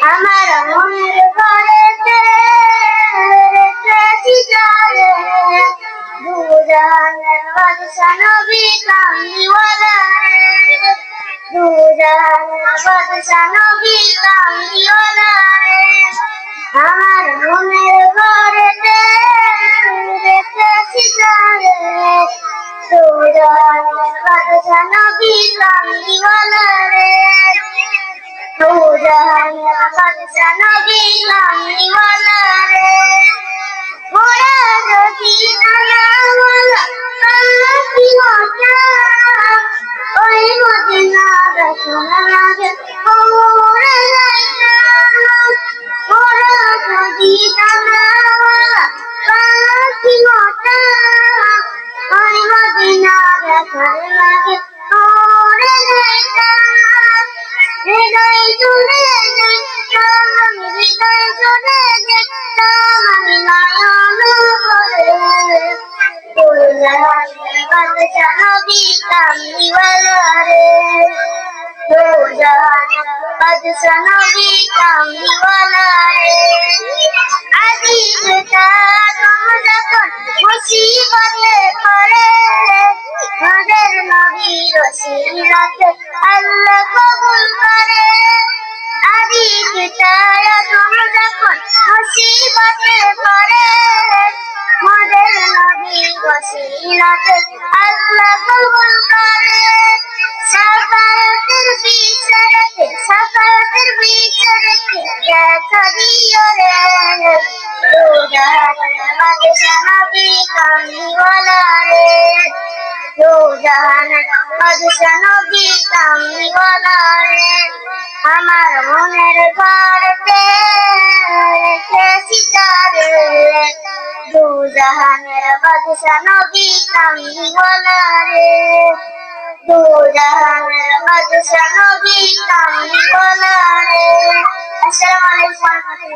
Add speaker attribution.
Speaker 1: আমার মনের ঘরেতে রেখেছি যারে। দুজানের বাদশা নবী কামলিওয়ালা দুজানের বাদশা নবী কামলিওয়ালা আমার মনের ঘরেতে রেখেছি যারে। দুজানের বাদশা নবী কামলিওয়ালা দুজানের বাদশা নবী রসনা লাগে বাদশা নবী কামলিওয়ালা রে আদি বেটা তোমরা যখন মুসিবতে পড়ে আমাদের নবীর ওসিলাতে আল্লাহ কবুল করে আদি পিতারা তোমরা যখন মুসিবতে পড়ে আমাদের নবীর ওসিলাতে দেখা দিও রে নবী কামলিওয়ালা রে আমার মনের ঘরতে রেখেছি যারে দুজাহানের বাদশা নবী কামলিওয়ালা রে দুজাহানের বাদশা থাকে।